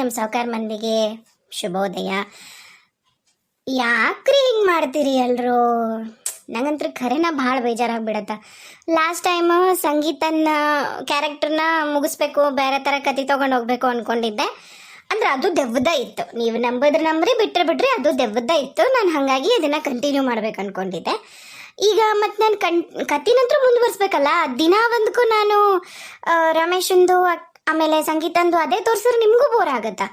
ನಮ್ಮ ಸಾವುಕಾರ ಮಂದಿಗೆ ಶುಭೋದಯ. ಯಾಕ್ರಿ ಹಿಂಗೆ ಮಾಡ್ತೀರಿ ಎಲ್ಲರೂ ನಂಗಂತೂ ಖರೇನ ಭಾಳ ಬೇಜಾರಾಗ್ಬಿಡತ್ತ. ಲಾಸ್ಟ್ ಟೈಮ್ ಸಂಗೀತನ ಕ್ಯಾರೆಕ್ಟರ್ನ ಮುಗಿಸ್ಬೇಕು, ಬೇರೆ ಥರ ಕತೆ ತೊಗೊಂಡು ಹೋಗ್ಬೇಕು ಅಂದ್ಕೊಂಡಿದ್ದೆ ಅಂದ್ರೆ ಅದು ದೆವ್ವದ ಇತ್ತು. ನೀವು ನಂಬಿದ್ರೆ ನಂಬ್ರಿ ಬಿಟ್ಟರೆ ಬಿಟ್ರಿ ಅದು ದೆವ್ವದ ಇತ್ತು. ನಾನು ಹಾಗಾಗಿ ಅದನ್ನು ಕಂಟಿನ್ಯೂ ಮಾಡ್ಬೇಕು ಅಂದ್ಕೊಂಡಿದ್ದೆ ಈಗ ಮತ್ತೆ ನಾನು ಕಣ್ ನಂತರ ಮುಂದುವರ್ಸ್ಬೇಕಲ್ಲ, ದಿನ ಒಂದಕ್ಕೂ ನಾನು ರಮೇಶಂದು ಆಮೇಲೆ ಸಂಗೀತಂದು ಅದೇ ತೋರಿಸಿದ್ರೆ ನಿಮಗೂ ಬೋರ್ ಆಗತ್ತಾ?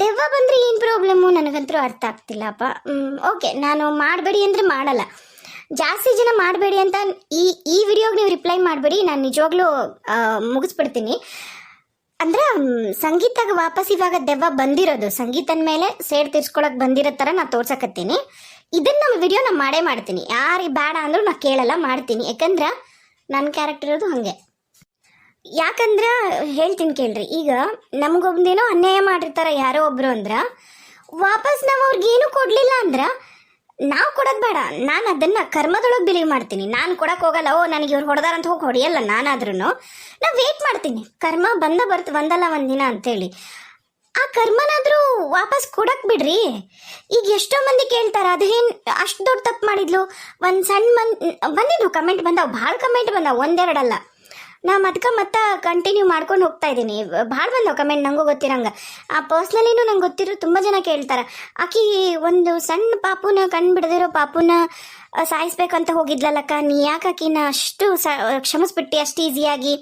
ದೆವ್ವ ಬಂದರೆ ಏನು ಪ್ರಾಬ್ಲಮ್ಮು ನನಗಂತೂ ಅರ್ಥ ಆಗ್ತಿಲ್ಲಪ್ಪ ಓಕೆ ನಾನು ಮಾಡಬೇಡಿ ಅಂದರೆ ಮಾಡಲ್ಲ. ಜಾಸ್ತಿ ಜನ ಮಾಡಬೇಡಿ ಅಂತ ಈ ಈ ವಿಡಿಯೋಗೆ ನೀವು ರಿಪ್ಲೈ ಮಾಡಬೇಡಿ. ನಾನು ನಿಜವಾಗ್ಲೂ ಮುಗಿಸ್ಬಿಡ್ತೀನಿ. ಅಂದ್ರೆ ಸಂಗೀತಾಗ ವಾಪಸ್ ಇವಾಗ ದೆವ್ವ ಬಂದಿರೋದು. ಸಂಗೀತನ ಮೇಲೆ ಸೇಡ್ ತೀರ್ಸ್ಕೊಳಕ್ ಬಂದಿರೋ ಥರ ನಾನು ತೋರ್ಸಕತ್ತೀನಿ. ಇದನ್ನ ವಿಡಿಯೋ ನಾ ಮಾಡೇ ಮಾಡ್ತೀನಿ. ಯಾರಿಗೆ ಬೇಡ ಅಂದ್ರೂ ನಾ ಕೇಳಲ್ಲ, ಮಾಡ್ತೀನಿ. ಯಾಕಂದ್ರೆ ನನ್ನ ಕ್ಯಾರೆಕ್ಟರ್ ಇರೋದು ಹಾಗೆ. ಯಾಕಂದ್ರ ಹೇಳ್ತೀನಿ ಕೇಳ್ರಿ, ಈಗ ನಮಗೊಂದೇನೋ ಅನ್ಯಾಯ ಮಾಡಿರ್ತಾರ ಯಾರೋ ಒಬ್ರು ಅಂದ್ರ, ವಾಪಸ್ ನಾವು ಅವ್ರಿಗೇನು ಕೊಡ್ಲಿಲ್ಲ ಅಂದ್ರ, ನಾವು ಕೊಡೋದು ಬೇಡ. ನಾನು ಅದನ್ನ ಕರ್ಮದೊಳಗೆ ಬಿಲೀವ್ ಮಾಡ್ತೀನಿ. ನಾನು ಕೊಡಕ್ ಹೋಗಲ್ಲ, ಓ ನನಗೆ ಇವ್ರು ಹೊಡೆದಾರ ಅಂತ ಹೋಗಿ ಹೊಡೆಯಲ್ಲ ನಾನಾದ್ರೂ ನಾ ವೇಟ್ ಮಾಡ್ತೀನಿ. ಕರ್ಮ ಬಂದ ಬರ್ತ ಬಂದಲ್ಲ ಒಂದಿನ ಅಂತೇಳಿ. ಆ ಕರ್ಮನಾದ್ರೂ ವಾಪಸ್ ಕೊಡಕ್ ಬಿಡ್ರಿ. ಈಗ ಎಷ್ಟೋ ಮಂದಿ ಕೇಳ್ತಾರ ಅದೇನ್ ಅಷ್ಟು ದೊಡ್ಡ ತಪ್ಪು ಮಾಡಿದ್ಲು? ಒಂದು ಸಣ್ಣ ಮಂದ್ ಬಂದಿದ್ವು ಕಮೆಂಟ್ ಬಂದಾವ, ಭಾಳ ಕಮೆಂಟ್ ಬಂದಾವ, ಒಂದೆರಡಲ್ಲ. ನಾ ಅದಕ್ಕೆ ಮತ್ತೆ ಕಂಟಿನ್ಯೂ ಮಾಡ್ಕೊಂಡು ಹೋಗ್ತಾ ಇದ್ದೀನಿ. ಭಾಳ ಬಂದವು ಕಮೆಂಟ್ ನಂಗೂ ಗೊತ್ತಿರಂಗ ಆ ಪರ್ಸ್ನಲಿನೂ ನಂಗೆ ಗೊತ್ತಿರೋ ತುಂಬ ಜನ ಕೇಳ್ತಾರೆ. ಆಕಿ ಒಂದು ಸಣ್ಣ ಪಾಪುನ ಕಣ್ಣು ಬಿಡದಿರೋ ಪಾಪುನ ಸಾಯಿಸ್ಬೇಕಂತ ಹೋಗಿದ್ಲಲ್ಲಕ್ಕ, ನೀ ಯಾಕೆ ಆಕಿನ ಅಷ್ಟು ಸ ಕ್ಷಮಿಸ್ಬಿಟ್ಟಿ ಅಷ್ಟು ಈಸಿಯಾಗಿ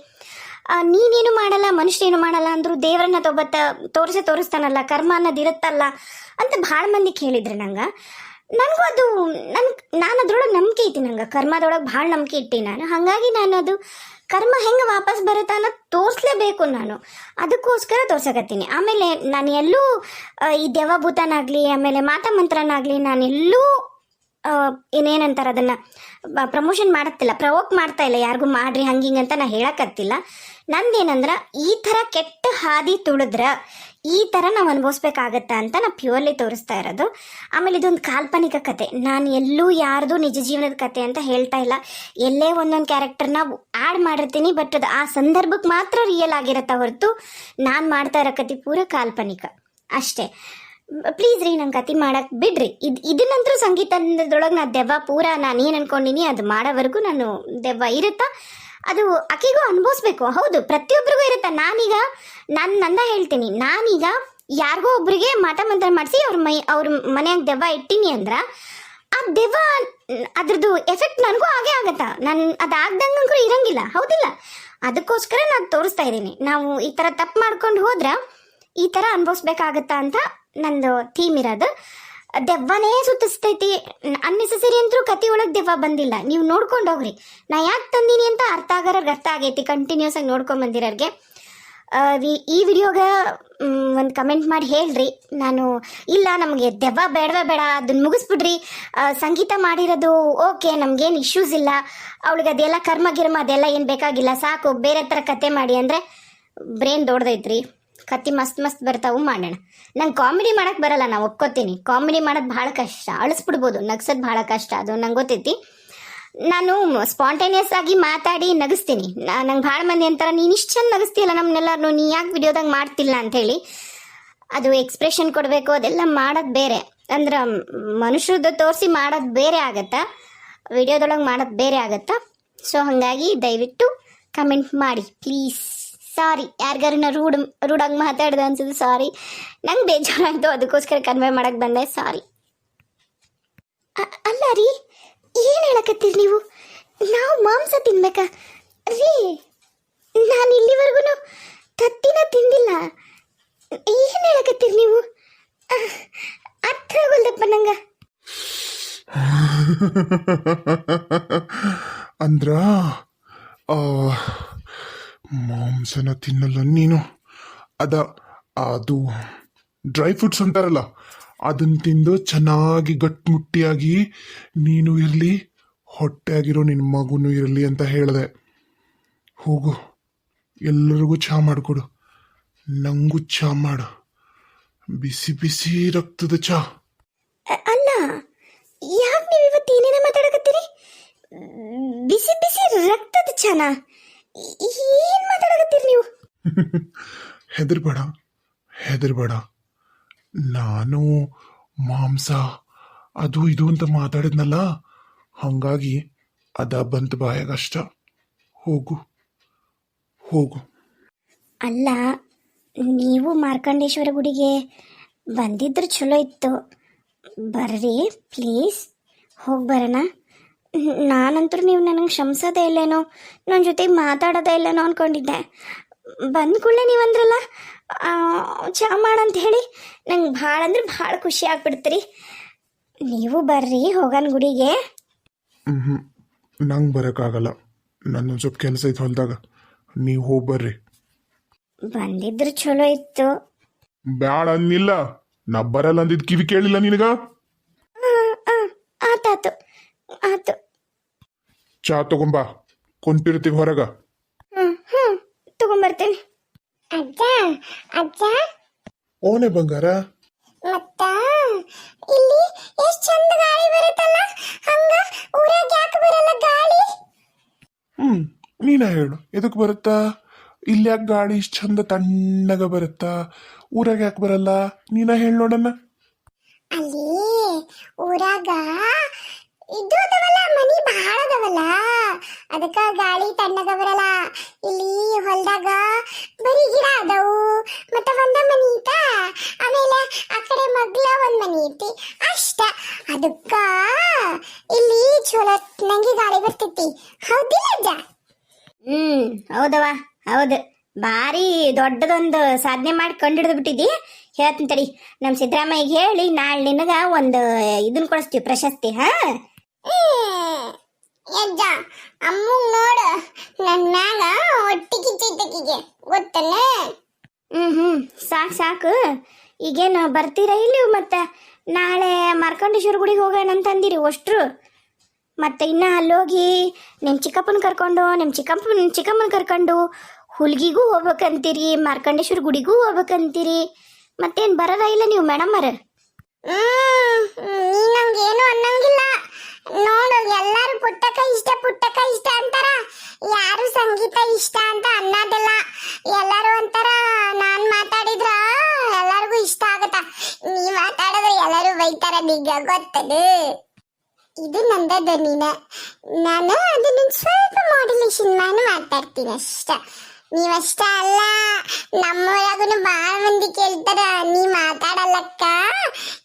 ನೀನೇನು ಮಾಡಲ್ಲ, ಮನುಷ್ಯನೇನು ಮಾಡಲ್ಲ ಅಂದ್ರು ದೇವರನ್ನ ತೊಗೊತ್ತ ತೋರಿಸೇ ತೋರಿಸ್ತಾನಲ್ಲ, ಕರ್ಮ ಅನ್ನೋದು ಇರುತ್ತಲ್ಲ ಅಂತ ಭಾಳ ಮಂದಿ ಹೇಳಿದ್ರು ನಂಗೆ. ನನಗೂ ಅದು ನನ್ನ ನಾನು ಅದ್ರೊಳಗೆ ನಂಬಿಕೆ ಐತಿ ನಂಗೆ ಕರ್ಮದೊಳಗೆ ಭಾಳ ನಂಬಿಕೆ ಇಟ್ಟಿ ನಾನು. ಹಾಗಾಗಿ ನಾನು ಅದು ಕರ್ಮ ಹೆಂಗೆ ವಾಪಸ್ ಬರುತ್ತೆ ಅನ್ನೋದು ತೋರಿಸ್ಲೇಬೇಕು ನಾನು. ಅದಕ್ಕೋಸ್ಕರ ತೋರ್ಸಕತ್ತೀನಿ. ಆಮೇಲೆ ನಾನು ಎಲ್ಲೂ ಈ ದೇವಭೂತನಾಗಲಿ, ಆಮೇಲೆ ಮಾತಾ ಮಂತ್ರನಾಗಲಿ ನಾನು ಎಲ್ಲೂ ಇನ್ನೇನಂತಾರ ಅದನ್ನು? ಪ್ರಮೋಷನ್ ಮಾಡತ್ತಿಲ್ಲ. ಪ್ರವೋಕ್ ಮಾಡ್ತಾ ಇಲ್ಲ. ಯಾರಿಗೂ ಮಾಡ್ರಿ ಹಂಗಿಂಗ್ ಅಂತ ನಾ ಹೇಳಕತ್ತಿಲ್ಲ. ನಂದೇನಂದ್ರ, ಈ ಥರ ಕೆಟ್ಟ ಹಾದಿ ತುಳಿದ್ರೆ ಈ ಥರ ನಾವು ಅನುಭವಿಸ್ಬೇಕಾಗತ್ತ ಅಂತ ನಾ ಪ್ಯೂರ್ಲಿ ತೋರಿಸ್ತಾ ಇರೋದು. ಆಮೇಲೆ ಇದೊಂದು ಕಾಲ್ಪನಿಕ ಕತೆ. ನಾನು ಎಲ್ಲೂ ಯಾರ್ದು ನಿಜ ಜೀವನದ ಕತೆ ಅಂತ ಹೇಳ್ತಾ ಇಲ್ಲ. ಎಲ್ಲೇ ಒಂದೊಂದು ಕ್ಯಾರೆಕ್ಟರ್ನ ಆ್ಯಡ್ ಮಾಡಿರ್ತೀನಿ ಬಟ್ ಅದು ಆ ಸಂದರ್ಭಕ್ಕೆ ಮಾತ್ರ ರಿಯಲ್ ಆಗಿರತ್ತೆ ಹೊರತು ನಾನು ಮಾಡ್ತಾ ಇರೋ ಕತೆ ಪೂರ ಕಾಲ್ಪನಿಕ. ಅಷ್ಟೇ. ಪ್ಲೀಸ್ ರೀ ನಂಗೆ ಕತಿ ಮಾಡಕ್ ಬಿಡ್ರಿ. ಇದು ಇದನ್ನಂತರೂ ಸಂಗೀತದೊಳಗೆ ನಾ ದೆವ್ವ ಪೂರ ನಾನು ಏನು ಅನ್ಕೊಂಡಿನಿ, ಅದು ಮಾಡೋವರೆಗೂ ನಾನು ದೆವ್ವ ಇರುತ್ತಾ? ಅದು ಆಕೆಗೂ ಅನುಭವಿಸ್ಬೇಕು. ಹೌದು ಪ್ರತಿಯೊಬ್ಬರಿಗೂ ಇರುತ್ತೆ? ನಾನೀಗ, ನಾನು ನಂದ ಹೇಳ್ತೀನಿ. ನಾನೀಗ ಯಾರಿಗೋ ಒಬ್ಬರಿಗೆ ಮಾಟ ಮಂತ್ರ ಮಾಡಿಸಿ ಅವ್ರ ಮೈ, ಅವ್ರ ಮನೆಯಾಗ ದೆವ್ವ ಇಟ್ಟಿನಿ ಅಂದ್ರೆ, ಆ ದೆವ್ವ, ಅದ್ರದ್ದು ಎಫೆಕ್ಟ್ ನನಗೂ ಆಗೇ ಆಗತ್ತ? ನಾನು ಅದಾಗ್ದಂಗೂ ಇರಂಗಿಲ್ಲ. ಹೌದಿಲ್ಲ? ಅದಕ್ಕೋಸ್ಕರ ನಾನು ತೋರಿಸ್ತಾ ಇದ್ದೀನಿ. ನಾವು ಈ ಥರ ತಪ್ಪು ಮಾಡ್ಕೊಂಡು ಹೋದ್ರೆ ಈ ಥರ ಅನುಭವಿಸ್ಬೇಕಾಗತ್ತಾ ಅಂತ ನಂದು ಥೀಮ್ ಇರೋದು. ದೆವ್ವನೇ ಸುತ್ತಿಸ್ತೈತಿ. ಅನ್ನೆಸೆಸರಿ ಅಂತೂ ಕತೆ ಒಳಗೆ ದೆವ್ವ ಬಂದಿಲ್ಲ. ನೀವು ನೋಡ್ಕೊಂಡು ಹೋಗ್ರಿ. ನಾ ಯಾಕೆ ತಂದೀನಿ ಅಂತ ಅರ್ಥ ಆಗೋರಿಗೆ ಅರ್ಥ ಆಗೈತಿ. ಕಂಟಿನ್ಯೂಸ್ ಆಗಿ ನೋಡ್ಕೊಂಡ್ ಬಂದಿರೋರಿಗೆ. ಈ ವಿಡಿಯೋಗ ಒಂದು ಕಮೆಂಟ್ ಮಾಡಿ ಹೇಳ್ರಿ. ನಾನು, ಇಲ್ಲ, ನಮಗೆ ದೆವ್ವ ಬೇಡವೇ ಬೇಡ. ಅದನ್ನ ಮುಗಿಸ್ಬಿಡ್ರಿ. ಸಂಗೀತ ಮಾಡಿರೋದು ಓಕೆ ನಮ್ಗೇನು ಇಶ್ಯೂಸ್ ಇಲ್ಲ. ಅವಳಿಗೆ ಅದೆಲ್ಲ ಕರ್ಮ ಗಿರ್ಮ ಅದೆಲ್ಲ ಏನು ಬೇಕಾಗಿಲ್ಲ. ಸಾಕು, ಬೇರೆ ಥರ ಕತೆ ಮಾಡಿ ಅಂದರೆ ಬ್ರೇನ್ ದೊಡ್ಡದೈತ್ರಿ ಕತ್ತಿ ಮಸ್ತ್ ಮಸ್ತ್ ಬರ್ತಾವು ಮಾಡೋಣ. ನಂಗೆ ಕಾಮಿಡಿ ಮಾಡಕ್ಕೆ ಬರಲ್ಲ, ನಾ ಒಪ್ಕೋತೀನಿ. ಕಾಮಿಡಿ ಮಾಡೋದು ಭಾಳ ಕಷ್ಟ. ಅಳಿಸ್ಬಿಡ್ಬೋದು, ನಗ್ಸೋದು ಭಾಳ ಕಷ್ಟ. ಅದು ನಂಗೆ ಗೊತ್ತೈತಿ. ನಾನು ಸ್ಪಾಂಟೇನಿಯಸ್ ಆಗಿ ಮಾತಾಡಿ ನಗಿಸ್ತೀನಿ. ನಂಗೆ ಭಾಳ ಮಂದಿ ಅಂತಾರೆ, ನೀನು ಇಷ್ಟು ಚೆಂದ ನಗಿಸ್ತೀಯಲ್ಲ ನಮ್ಮನ್ನೆಲ್ಲರೂ ನೀ ಯಾಕೆ ವಿಡಿಯೋದಾಗ ಮಾಡ್ತಿಲ್ಲ? ಅಂಥೇಳಿ ಅದು ಎಕ್ಸ್ಪ್ರೆಷನ್ ಕೊಡಬೇಕು, ಅದೆಲ್ಲ ಮಾಡೋದು ಬೇರೆ. ಅಂದ್ರೆ ಮನುಷ್ಯರದ್ದು ತೋರಿಸಿ ಮಾಡೋದು ಬೇರೆ ಆಗತ್ತಾ. ವಿಡಿಯೋದೊಳಗೆ ಮಾಡೋದು ಬೇರೆ ಆಗತ್ತಾ. ಸೊ ಹಾಗಾಗಿ ದಯವಿಟ್ಟು ಕಮೆಂಟ್ ಮಾಡಿ ಪ್ಲೀಸ್ ಸಾರಿ. ಯಾರಿಗಾರು ರೂಡ್, ರೂಡಾಗಿ ಮಾತಾಡ್ದೆ ಅನ್ಸಿದ್ದು ಸಾರಿ. ನಂಗೆ ಬೇಜಾರಾಯಿತು, ಅದಕ್ಕೋಸ್ಕರ ಕನ್ವೆ ಮಾಡಕ್ಕೆ ಬಂದೆ, ಸಾರಿ. ಅಲ್ಲ ರೀ, ಏನು ಹೇಳಕತ್ತೀರಿ ನೀವು? ನಾವು ಮಾಂಸ ತಿನ್ಬೇಕಾ? ರೀ, ನಾನು ಇಲ್ಲಿವರೆಗೂ ತತ್ತಿನ ತಿಂದಿಲ್ಲ. ಏನು ಹೇಳಕತ್ತೀರಿ ನೀವು? ಆಗೋಲ್ದಪ್ಪ ನಂಗೆ. ಅಂದ್ರ ಮಾಂಸನ ತಿನ್ನಲ್ಲ ನೀನು. ಅದ, ಅದು ಡ್ರೈ ಫ್ರೂಟ್ಸ್ ಅಂತಾರಲ್ಲ ಅದನ್ನು ತಿಂದು ಚೆನ್ನಾಗಿ ಗಟ್ಟಿಮುಟ್ಟಿಯಾಗಿ ನೀನು ಇರಲಿ, ಹೊಟ್ಟೆಯಾಗಿರೋ ನಿನ್ನ ಮಗುನು ಇರಲಿ ಅಂತ ಹೇಳಿದೆ. ಹೋಗು ಎಲ್ಲರಿಗೂ ಚಹಾ ಮಾಡಿಕೊಡು. ನಂಗೂ ಚಹಾ ಮಾಡು. ಬಿಸಿ ಬಿಸಿ ರಕ್ತದ ಚಹಾ ಅಲ್ಲ, ಯಾಕೆ ನೀವು ಇವತ್ತು ಏನೇನ ಮಾತಾಡಕತ್ತೀರಿ? ಬಿಸಿ ಬಿಸಿ ರಕ್ತದ ಚನ? ಏನು ಮಾತಾಡಕತ್ತೀರಿ ನೀವು? ಹೆದರ್ಬೇಡ ಹೆದರ್ಬೇಡ. ನಾನು ಮಾಂಸ ಅದು ಇದು ಅಂತ ಮಾತಾಡಿದ್ನಲ್ಲ ಹಂಗಾಗಿ ಅದ ಬಂತ ಬಾಯಾಗಷ್ಟ. ಹೋಗು ಹೋಗು. ಅಲ್ಲ ನೀವು ಮಾರ್ಕಂಡೇಶ್ವರ ಗುಡಿಗೆ ಬಂದಿದ್ರೆ ಚಲೋ ಇತ್ತು. ಬರ್ರಿ ಪ್ಲೀಸ್ ಹೋಗಿ ಬರೋಣ. ನಾನಂತೂ ನೀವು ನನಗೆ ಕ್ಷಮಿಸೋದೇ ಇಲ್ಲೇನೋ ನನ್ನ ಜೊತೆ ಮಾತಾಡೋದೇ ಇಲ್ಲೇನೋ ಅಂದ್ಕೊಂಡಿದ್ದೆ ಬಂದ ಕೂಡಲೇ ನೀವಂದ್ರಲ್ಲ ಚಾ ಮಾಡಂತ ಹೇಳಿ ನಂಗೆ ಭಾಳ ಅಂದ್ರೆ ಭಾಳ ಖುಷಿ ಆಗ್ಬಿಡ್ತೀರಿ ನೀವು ಬರ್ರಿ ಹೋಗನ್ ಗುಡಿಗೆ. ಹ್ಞೂ ನಂಗೆ ಬರೋಕ್ಕಾಗಲ್ಲ. ನನ್ನ ಸ್ವಲ್ಪ ಕೆಲಸ ಐತೆ ಹೊಲ್ದಾಗ. ನೀವು ಹೋಗಿ ಬರ್ರಿ. ಬಂದಿದ್ರು ಚಲೋ ಇತ್ತು. ಬ್ಯಾಡ ಅನ್ನಿಲ್ಲ. ನಾ ಬರಲ್ಲ ಅಂದಿದ್ ಕಿವಿ ಕೇಳಿಲ್ಲ ನಿನಗ? ಆತಾತು ಆತು. ಚಾ ತಗೊಂಬ ಕುಂತಿರ್ತೀವಿ ಹೊರಗ. ಹ್ಮ್ ಹ್ಮ್ ತಗೊಂಬರ್ತೇನೆ ಅಜ್ಜ ಅಜ್ಜ. ಓನೆ ಬಂಗಾರ. ಮತ್ತ ಇಲ್ಲಿ ಎಷ್ಟ್ ಚಂದ ಗಾಳಿ ಬರುತ್ತಲ್ಲ? ಹಂಗ ಊರಾಗ ಯಾಕೆ ಬರಲ್ಲ ಗಾಳಿ? ಹ್ಮ್ ನೀನ ಹೇಳು. ಎದಕ್ ಬರುತ್ತಾ? ಇಲ್ಲಿ ಯಾಕೆ ಗಾಳಿ ಇಷ್ಟು ಚಂದ ತಣ್ಣಗ ಬರುತ್ತಾ? ಊರಾಗ ಯಾಕೆ ಬರಲ್ಲ? ನೀನ ಹೇಳ ನೋಡಣ್ಣ. ಅಲ್ಲಿ ಊರಾಗ ಇದು ಅದಾವಲ್ಲ ಮನಿ ಬಹಳ ಅದಾವಲ್ಲ ಅದಕ್ಕ ಗಾಳಿ ತಣ್ಣಗ ಬರಲ್ಲ ಇಲ್ಲಿ ಹೊಲ್ದಾಗ ಬರೀ ಗಿಡ ಅದಾವು. ಮತ್ತ ಒಂದ ಮನಿ ಐತ ಆಮೇಲೆ ಆ ಕಡೆ ಮಗ್ಲ ಒಂದ್ ಮನಿ ಐತಿ. ಅಷ್ಟ. ಅದಕ್ಕ ಇಲ್ಲಿ ಚಲೋ ನಂಗೆ ಗಾಳಿ ಬರ್ತೈತಿ. ಹೌದಿಲ್ಲ ಅಜ್ಜ? ಹ್ಮ್ ಹೌದವ ಹೌದು. ಭಾರಿ ದೊಡ್ಡದೊಂದು ಸಾಧನೆ ಮಾಡಿ ಕಂಡು ಬಿಟ್ಟಿದ್ದಿ. ಹೇಳ್ತೀನಿ ತಡಿ ನಮ್ಮ ಸಿದ್ದರಾಮಯ್ಯಗೆ ಹೇಳಿ ನಾಳೆ ನಿನಗ ಒಂದು ಇದನ್ನ ಕೊಡಿಸ್ತೀವಿ ಪ್ರಶಸ್ತಿ ಹಾ? ಯಜ್ಜ ಅಮ್ಮಗ್ ನೋಡು ನನ್ನ ಮ್ಯಾಗ ಹೊಟ್ಟಿ ಕಿಚ್ಚೈತಕಿಗೆ ಗೊತ್ತಲ್ಲ ಹ್ಮ್ ಹ್ಮ್. ಸಾಕು ಸಾಕು. ಈಗೇನು ಬರ್ತೀರಾ ಇಲ್ಲಿ ಮತ್ತೆ? ನಾಳೆ ಮಾರ್ಕಂಡೇಶ್ವರ ಗುಡಿಗೆ ಹೋಗೋಣ ಅಂತಂದಿರಿ ಅಷ್ಟ್ರು. ಮತ್ತೆ ಇನ್ನ ಅಲ್ಲೋಗಿ ನಿಮ್ಮ ಚಿಕ್ಕಪ್ಪನ ಕರ್ಕೊಂಡು ನಿಮ್ಮ ಚಿಕ್ಕಪ್ಪನ ಚಿಕ್ಕಮ್ಮನ ಕರ್ಕೊಂಡು ಹುಲ್ಗಿಗೂ ಹೋಗ್ಬೇಕಂತೀರಿ ಮಾರ್ಕಂಡೇಶ್ವರ ಗುಡಿಗೂ ಹೋಗ್ಬೇಕಂತೀರಿ. ಮತ್ತೇನು ಬರೋದ ಇಲ್ಲ ನೀವು ಮೇಡಮ್ ಅರ ನೀ ನಂಗೇನು ಅನ್ನಂಗಿಲ್ಲ. ನೋಡು, ಎಲ್ಲರೂ ಪುಟ್ಟಕ ಇಷ್ಟ ಪುಟ್ಟಕ ಇಷ್ಟ ಅಂತಾರ. ಯಾರು ಸಂಗೀತ ಇಷ್ಟ ಅಂತ ಅನ್ನೋದಿಲ್ಲ. ಎಲ್ಲರೂ ಅಂತಾರ, ನಾನ್ ಮಾತಾಡಿದ್ರ ಎಲ್ಲರಿಗೂ ಇಷ್ಟ ಆಗತ್ತ. ನೀ ಮಾತಾಡಿದ್ರೆ ಎಲ್ಲರೂ ಬೈತಾರ, ನಿಗ ಗೊತ್ತದು? ಇದು ನಂದ ಧ್ವನಿನ ನಾನು ಅದನ್ನ ಸ್ವಲ್ಪ ಮಾಡ್ಯುಲೇಷನ್ ಮಾಡಿ ಮಾತಾಡ್ತೀನಿ ಅಷ್ಟ. ನೀವಷ್ಟ ಅಲ್ಲ ನಮ್ಮೂರಾಗೂ ಭಾಳ ಮಂದಿ ಕೇಳ್ತಾರ, ನೀ ಮಾತಾಡಲ್ಲಕ್ಕ?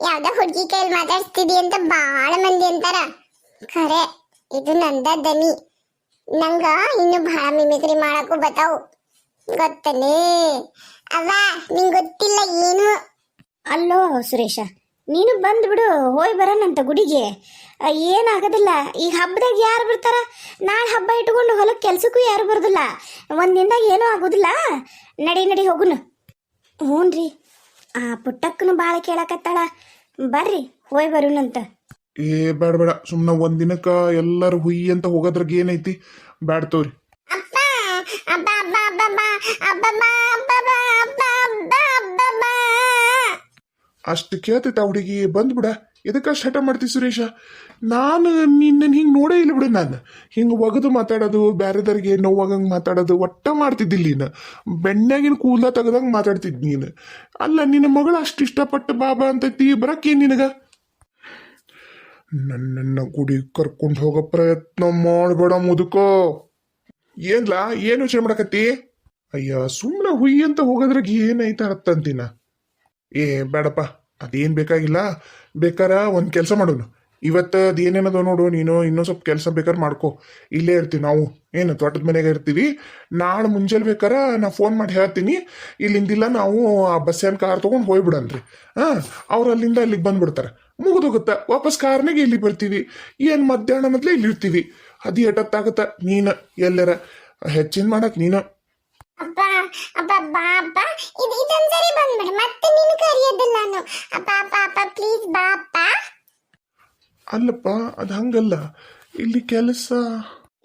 ಯಾವ್ದೋ ಹುಡುಗಿ ಕೈಯಲ್ಲಿ ಮಾತಾಡ್ತಿದಿ ಅಂತ ಭಾಳ ಮಂದಿ ಅಂತಾರ. ಖರೆ, ಇದು ನಂದ ದನಿ. ನಂಗ ಇನ್ನು ಬಹಳ ಮಿಮಿಕ್ರಿ ಮಾಡಕ್ಕೂ ಬತಾವು. ಗೊತ್ತನೆ ಅವ ನಿಂಗೆ ಗೊತ್ತಿಲ್ಲ ಏನು? ಅಲ್ಲೋ ಸುರೇಶ, ನೀನು ಬಂದ್ಬಿಡು ಹೋಯ್ ಬರೋಣಂತ ಗುಡಿಗೆ. ಏನು ಏನಾಗೋದಿಲ್ಲ, ಈ ಹಬ್ಬದಾಗ ಯಾರು ಬರ್ತಾರ? ನಾಳೆ ಹಬ್ಬ ಇಟ್ಕೊಂಡು ಹೊಲಕ್ಕೆ ಕೆಲ್ಸಕ್ಕೂ ಯಾರು ಬರೋದಿಲ್ಲ. ಒಂದಿನದಾಗ ಏನೂ ಆಗೋದಿಲ್ಲ. ನಡಿ ನಡಿ ಹೋಗುನು. ಹ್ಞೂ ರೀ ಆ ಪುಟ್ಟಕ್ಕನು ಭಾಳ ಕೇಳಕತ್ತಾಳ. ಬರ್ರಿ, ಹೋಯ್ ಬರೋಣಂತ ಏ ಬೇಡ ಬೇಡ ಸುಮ್ಮನೆ ಒಂದು ಎಲ್ಲರೂ ಹುಯಿ ಅಂತ ಹೋಗೋದ್ರಾಗ ಏನೈತಿ ಬ್ಯಾಡ್ ತೋರಿ ಅಷ್ಟು ಕೇಳ್ತೈತೆ ಆ ಹುಡುಗಿ ಬಂದ್ಬಿಡ ಎದಕ್ಕೆ ಅಷ್ಟು ಹಠ ಮಾಡ್ತಿ ಸುರೇಶ ನಾನು ನಿನ್ನ ಹಿಂಗೆ ನೋಡೇ ಇಲ್ಲ ಬಿಡು ನಾನು ಹಿಂಗೆ ಒಗದು ಮಾತಾಡೋದು ಬೇರೆದವ್ರಿಗೆ ನೋವಾಗಂಗೆ ಮಾತಾಡೋದು ಒಟ್ಟ ಮಾಡ್ತಿದ್ದಿಲ್ಲ ನೀನು ಬೆಣ್ಣಾಗಿನ ಕೂದಲ ತೆಗ್ದಂಗೆ ಮಾತಾಡ್ತಿದ್ ನೀನು ಅಲ್ಲ ನಿನ್ನ ಮಗಳು ಅಷ್ಟು ಇಷ್ಟಪಟ್ಟು ಬಾಬಾ ಅಂತೈತಿ ಬರಕ್ಕೇನು ನಿನಗೆ ನನ್ನನ್ನು ಗುಡಿ ಕರ್ಕೊಂಡು ಹೋಗೋ ಪ್ರಯತ್ನ ಮಾಡಬೇಡ ಮುದುಕ. ಏನ್ಲಾ, ಏನು ಯೋಚನೆ ಮಾಡಕತ್ತಿ? ಅಯ್ಯ ಸುಮ್ಮನೆ ಹುಯಿ ಅಂತ ಹೋಗೋದ್ರಾಗ ಏನೈತ ಅರ್ಥಂತೀನ ಏ, ಬೇಡಪ್ಪ, ಅದೇನ್ ಬೇಕಾಗಿಲ್ಲ. ಬೇಕಾರ ಒಂದು ಕೆಲಸ ಮಾಡೋನು. ಇವತ್ತು ಅದೇನೇನದ ನೋಡು, ನೀನು ಇನ್ನೊಂದು ಸ್ವಲ್ಪ ಕೆಲಸ ಬೇಕಾದ್ರೆ ಮಾಡ್ಕೊ. ಇಲ್ಲೇ ಇರ್ತೀವಿ ನಾವು. ಏನು, ತೋಟದ ಮನೆಗೆ ಇರ್ತೀವಿ. ನಾಳೆ ಮುಂಜಾನೆ ಬೇಕಾರ ನಾ ಫೋನ್ ಮಾಡಿ ಹೇಳ್ತೀನಿ. ಇಲ್ಲಿಂದಿಲ್ಲ ನಾವು ಆ ಬಸ್ಸೇನ್ ಕಾರ್ ತೊಗೊಂಡು ಹೋಗ್ಬಿಡನ್ರಿ. ಹಾಂ, ಅವ್ರು ಅಲ್ಲಿಂದ ಅಲ್ಲಿಗೆ ಬಂದ್ಬಿಡ್ತಾರೆ. ಮುಗಿದೋಗುತ್ತೆ. ವಾಪಸ್ ಕಾರ್ನಾಗೆ ಇಲ್ಲಿ ಬರ್ತೀವಿ ಏನು ಮಧ್ಯಾಹ್ನ ಮೊದಲೇ ಇಲ್ಲಿ ಇರ್ತೀವಿ. ಅದು ಎಟತ್ತಾಗತ್ತ ನೀನ ಎಲ್ಲರ. ಹೆಚ್ಚಿನ ಮಾಡಕ್ ನೀನು. ಅಪ್ಪ ಅಪ್ಪ ಬಾ ಅಪ್ಪ ಇದು ಇದೊಂದ್ಸರಿ ಬಂದ್ಬಿಡು. ಮತ್ತೆ ನೀನು ಕರೆಯೋದಿಲ್ಲ ನಾನು. ಅಪ್ಪ ಅಪ್ಪ ಅಪ್ಪ ಪ್ಲೀಸ್ ಬಾ ಅಪ್ಪ ಅಲ್ಲಪ್ಪ ಅದು ಹಂಗಲ್ಲ. ಇಲ್ಲಿ ಕೆಲಸ.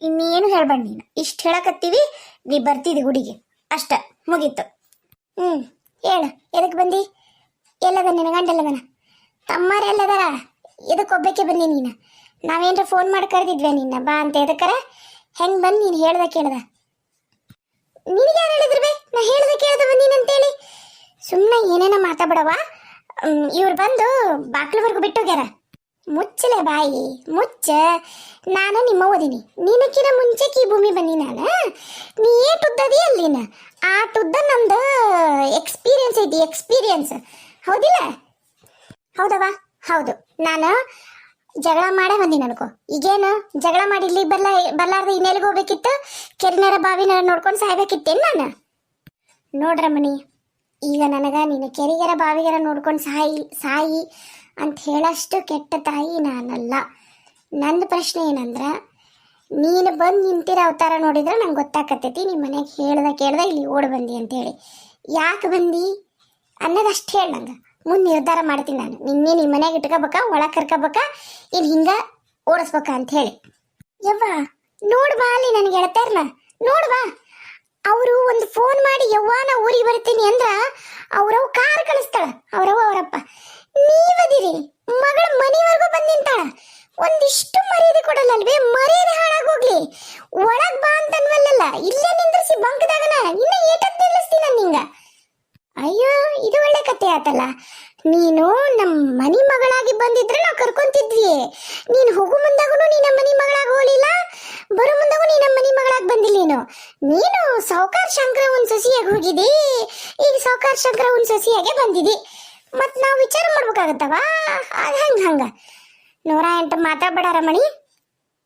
ಇನ್ನೇನು ಹೇಳ್ಬೇಡ ನೀನು. ಇಷ್ಟು ಹೇಳಕತ್ತೀವಿ. ನೀ ಬರ್ತಿದ್ದಿ ಗುಡಿಗೆ. ಅಷ್ಟ ಮುಗೀತು. ಹ್ಞೂ ಹೇಳು. ಎದಕ್ಕೆ ಬಂದಿ? ಎಲ್ಲದ ನಿನ್ನ ಗಂಡಲ್ಲದನ ತಮ್ಮರೆಲ್ಲದಾರ ಇದಕ್ಕೆ ಒಬ್ಬಕ್ಕೆ ಬನ್ನಿ ನೀನು? ನಾವೇನ್ರ ಫೋನ್ ಮಾಡಿ ಕರೆದಿದ್ವಿ ನಿನ್ನ? ಬಾ ಅಂತ ಎದಕ್ಕರ? ಹೆಂಗೆ ಬಂದು ನೀನು ಹೇಳ್ದ ಕೇಳ್ದ? ನಿನಗೆ ಯಾರು ಹೇಳಿದ್ರು ಬೇ? ನಾ ಹೇಳ್ದ ಕೇಳ್ದ ಬಂದೀನಿ ಅಂತೇಳಿ? ಸುಮ್ಮನೆ ಏನೇನೋ ಮಾತಾಡ್ಬಿಡವ ಇವ್ರು ಬಂದು ಬಾಗ್ಲವರೆಗೂ ಬಿಟ್ಟೋಗ್ಯಾರ. ಮುಚ್ಚಲೆ ಬಾಯಿ, ಮುಚ್ಚ. ನಾನು ನಿಮ್ಮ ಓದಿನಿ ನಿನಕಿನ ಮುಂಚೆ ಈ ಭೂಮಿ ಬನ್ನಿ ನಾನು. ನೀ ಏಟ್ ಉದ್ದದಿ ಅಲ್ಲಿನ? ಆ ಟುದ್ದ ನಮ್ದು ಎಕ್ಸ್ಪೀರಿಯನ್ಸ್ ಐತಿ ಎಕ್ಸ್ಪೀರಿಯನ್ಸ್ ಹೌದಿಲ್ಲ? ಹೌದವ ಹೌದು. ನಾನು ಜಗಳ ಮಾಡೇ ಬಂದೀನಿ ಅನ್ಕೋ. ಈಗೇನು ಜಗಳ ಮಾಡಿ ಇಲ್ಲಿ ಬರ್ಲ, ಬರ್ಲಾರ್ದ ಇನ್ನೆಲ್ಲಿಗೆ ಹೋಗ್ಬೇಕಿತ್ತು? ಕೆರಿನರ ಬಾವಿನ ನೋಡ್ಕೊಂಡು ಸಾಯ್ಬೇಕಿತ್ತೇನು ನಾನು? ನೋಡ್ರಮ್ಮನಿ ಈಗ ನನಗ ನೀನು ಕೆರಿಗರ ಬಾವಿಗರ ನೋಡ್ಕೊಂಡು ಸಾಯಿ ಸಾಯಿ ಅಂತ ಹೇಳಷ್ಟು ಕೆಟ್ಟ ತಾಯಿ ನಾನಲ್ಲ. ನನ್ನ ಪ್ರಶ್ನೆ ಏನಂದ್ರ, ನೀನು ಬಂದು ನಿಂತಿರೋ ಅವತಾರ ನೋಡಿದ್ರೆ ನಂಗೆ ಗೊತ್ತಾಕತ್ತೈತಿ ನಿಮ್ಮ ಮನೆಗೆ ಹೇಳ್ದ ಕೇಳ್ದ ಇಲ್ಲಿ ಓಡ್ ಬಂದಿ ಅಂತೇಳಿ. ಯಾಕೆ ಬಂದಿ? ಅನ್ನೋದಷ್ಟು ಹೇಳಿ ನಂಗೆ. ಮುಂದೆ ನಿರ್ಧಾರ ಮಾಡ್ತೀನಿ ನಾನು. ನಿನ್ನೆ ನಿಮ್ಮ ಮನೆಗೆ ಇಟ್ಕೋಬೇಕಾ, ಒಳಗೆ ಕರ್ಕೋಬೇಕಾ ಇಲ್ಲಿ ಹಿಂಗ ಓಡಿಸ್ಬೇಕಾ ಅಂತ ಹೇಳಿ ಯವ್ವ ನೋಡ್ಬಾ ಅಲ್ಲಿ ನನಗೆ ಹೇಳ್ತಾರಲ್ಲ ನೋಡ್ಬಾ ಅವರು ಒಂದು ಫೋನ್ ಮಾಡಿ ಯವ್ವ ನಾ ಊರಿಗೆ ಬರ್ತೀನಿ ಅಂದ್ರ ಅವ್ರವ್ ಕಾರ್ ಕಳಿಸ್ತಾಳ ಅವ್ರವ್ವ ಅವರಪ್ಪ ನೀವದಿರಿ ಮಗಳ ಮನೆವರೆಗೂ ಬಂದ್ ನಿಂತಾಳ ಒಂದಿಷ್ಟು ಮರ್ಯಾದೆ ಕೊಡಲ್ಲಲ್ವೇ ಮರ್ಯಾದೆ ಹಾಳಾಗೋಗ್ಲಿ ಒಳಗ್ ಬಾ ಅಂತನ್ವಲ್ಲಲ್ಲ ಇಲ್ಲೇ ನಿಂದ್ರಿಸಿ ಬಂಕದಾಗನ ಇನ್ನ ಏಟತ್ ನಿಲ್ಲಿಸ್ತೀನಿ ನಾನು ನಿಂಗ ಅಯ್ಯೋ ಇದು ಒಳ್ಳೆ ಕತೆ ಆತಲ್ಲ ನೀನು ನಮ್ಮ ಮನಿ ಮಗಳಾಗಿ ಬಂದಿದ್ರೆ ನಾವು ಕರ್ಕೊಂತಿದ್ವಿ ನೀನು ಹೋಗು ಮುಂದಾಗೂ ನೀ ನಮ್ಮ ಮನಿ ಮಗಳಾಗಿ ಹೋಗ್ಲಿಲ್ಲ ಬರೋ ಮುಂದಾಗೂ ನೀ ನಮ್ಮ ಮನಿ ಮಗಳಾಗಿ ಬಂದಿಲ್ಲ ನೀನು ನೀನು ಸಾವುಕಾರ ಶಂಕರ ಒಂದ್ ಸಸಿಯಾಗಿ ಹೋಗಿದಿ. ಈಗ ಸೌಕಾರ ಶಂಕರ ಒಂದ್ ಸಸಿಯಾಗೆ ಬಂದಿದಿ. ಮತ್ ನಾವು ವಿಚಾರ ಮಾಡ್ಬೇಕಾಗತ್ತವ? ಅದ್ ಹಂಗ ಹಂಗ. ನೂರ ಎಂಟು ಮಾತಾಡ್ಬೇಡ ರಮಣಿ.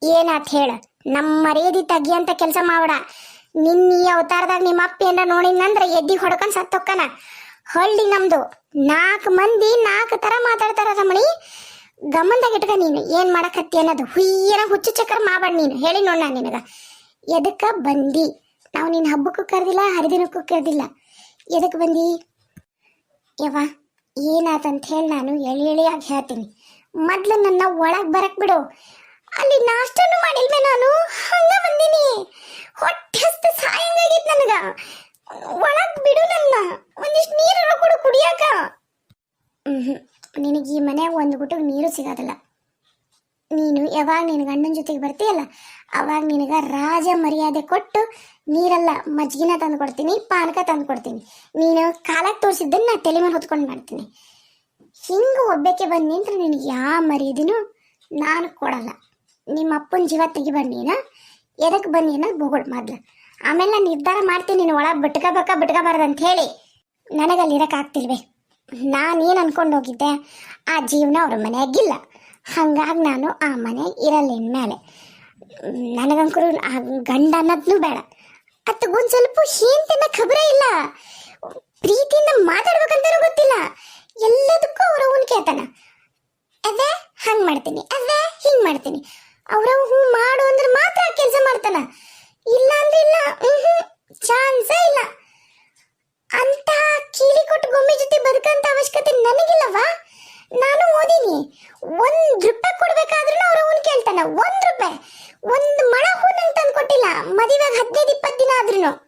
ಏನಾತ್ ಹೇಳ? ನಮ್ಮ ಮರ್ಯಾದಿ ಅಂತ ಕೆಲಸ ಮಾಡ ನಿನ್ನ ಈ ಅವತಾರದಾಗ ನಿಮ್ಮ ಅಪ್ಪ ಏನಾರ ನೋಡಿನಂದ್ರ ಎದ್ದಿ ಹೊಡ್ಕೊಂಡ್ ಸತ್ತೊಕ್ಕನ ಹಳ್ಳಿ ನಮ್ದು. ನಾಲ್ಕು ಮಂದಿ ನಾಲ್ಕು ತರ ಮಾತಾಡ್ತಾರ ರಮಣಿ. ಗಮನದಾಗ ಇಟ್ಕ ನೀನು. ಏನ್ ಮಾಡಕತ್ತಿ ಅನ್ನೋದು. ಹುಯ್ಯನ ಹುಚ್ಚು ಚಕ್ರ ಮಾಡಬೇಡ ನೀನು. ಹೇಳಿ ನೋಡ ನಾನು ನಿನಗ. ಎದಕ್ಕ ಬಂದಿ? ನಾವು ನಿನ್ನ ಹಬ್ಬಕ್ಕೂ ಕರೆದಿಲ್ಲ, ಹರಿದಿನಕ್ಕೂ ಕರೆದಿಲ್ಲ. ಎದಕ್ಕೆ ಬಂದಿ? ಯವ್ವ, ಏನಾತಂತ ಹೇಳಿ ನಾನು ಎಳಿ ಎಳಿಯಾಗಿ ಹೇಳ್ತೀನಿ. ಮೊದ್ಲು ನನ್ನ ಒಳಗೆ ಬರಕ್ ಬಿಡು. ಅಲ್ಲಿ ನಾಷ್ಟನು ಮಾಡಿಲ್ವೇ ನಾನು? ಹಂಗ ಬಂದೀನಿ. ಹೊಟ್ಟೆ ಹಸ್ತ ಸಾಯಂಗಾಗಿತ್ತು ನನಗ. ಒಳಗೆ ಬಿಡು ನನ್ನ. ಒಂದಿಷ್ಟು ನೀರು ಕೊಡು ಕುಡಿಯಾಕ. ಹ್ಞೂ ನಿನಗೆ ಈ ಮನೆ ಒಂದು ಗುಟ್ಟಿಗೆ ನೀರು ಸಿಗೋದಿಲ್ಲ. ನೀನು ಯಾವಾಗ ನಿನ್ನ ಗಂಡನ ಜೊತೆಗೆ ಬರ್ತೀಯಲ್ಲ, ಅವಾಗ ನಿನಗ ರಾಜ ಮರ್ಯಾದೆ ಕೊಟ್ಟು ನೀರೆಲ್ಲ ಮಜ್ಜಿಗಿನ ತಂದು ಕೊಡ್ತೀನಿ ಪಾನಕ ತಂದು ಕೊಡ್ತೀನಿ ನೀನು ಕಾಲಕ್ಕೆ ತೋರಿಸಿದ್ದನ್ನ ನಾನು ತಲೆ ಮೇಲೆ ಹೊತ್ಕೊಂಡು ಮಾಡ್ತೀನಿ. ಹಿಂಗೆ ಒಬ್ಬಕ್ಕೆ ಬಂದು ನಿಂತ್ರೆ ನಿನಗೆ ಯಾವ ಮರ್ಯಾದೆನೂ ನಾನು ಕೊಡಲ್ಲ. ನಿಮ್ಮ ಅಪ್ಪನ ಜೀವ ತೆಗಿಬಾರ್ದು ನೀನು ಎದಕ್ಕೆ ಬನ್ನಿ ಅನ್ನೋದು ಬೋಗೋಳು ಮೊದ್ಲು. ಆಮೇಲೆ ನಾನು ನಿರ್ಧಾರ ಮಾಡ್ತೀನಿ, ನೀನು ಒಳಗೆ ಬಿಟ್ಕೋಬೇಕಾ ಬಿಟ್ಕೋಬಾರ್ದು ಅಂತ ಹೇಳಿ. ನನಗಲ್ಲಿ ನಾನು ನಾನೇನು ಅನ್ಕೊಂಡು ಹೋಗಿದ್ದೆ? ಆ ಜೀವನ ಅವ್ರ ಮನೆಯಾಗಿಲ್ಲ ಹಂಗಾಗಿ ನಾನು ಆ ಮನೆ ಇರಲ್ಲ ಇನ್ಮೇಲೆ. ನನಗಂಕರು ಆ ಗಂಡ ಅನ್ನೋದ್ನು ಬೇಡ. ಅತ್ತಗೊಂದು ಸ್ವಲ್ಪ ಹೀನ್ತಿನ ಖಬರ ಇಲ್ಲ. ಪ್ರೀತಿಯಿಂದ ಮಾತಾಡ್ಬೇಕಂತಾನೂ ಗೊತ್ತಿಲ್ಲ. ಎಲ್ಲದಕ್ಕೂ ಅವ್ರ ಹೂನ್ ಕೇಳ್ತಾನ. ಅದೇ ಹಂಗ್ ಮಾಡ್ತೀನಿ. ಅದೇ ಹಿಂಗ್ ಮಾಡ್ತೀನಿ. ಅವ್ರ ಹೂ ಮಾಡು ಅಂದ್ರೆ ಮಾತ್ರ ಕೆಲಸ ಮಾಡ್ತಾನ. ಇಲ್ಲ ಅಂದ್ರೆ ಇಲ್ಲ. ಹ್ಮ್ ಚಾನ್ಸೇ ಇಲ್ಲ. ಅಂತ ಕೀಲಿ ಕೊಟ್ಟು ಗೊಂಬೆ ಜೊತೆ ಬದುಕಂತ ಅವಶ್ಯಕತೆ ನನಗಿಲ್ಲವಾ? ನಾನು ಓದಿನಿ. ಒಂದ್ ರೂಪಾಯಿ ಕೊಡ್ಬೇಕಾದ್ರೂ ಅವ್ರ ಅವನ್ ಕೇಳ್ತಾನ. ಒಂದ್ ರೂಪಾಯಿ. ಒಂದ್ ಮಳ ಹೂ ನಂಗೆ ತಂದು ಕೊಟ್ಟಿಲ್ಲ ಮದುವೆಗೆ ಹದಿನೈದು, ಇಪ್ಪತ್ತು ದಿನ ಆದ್ರೂ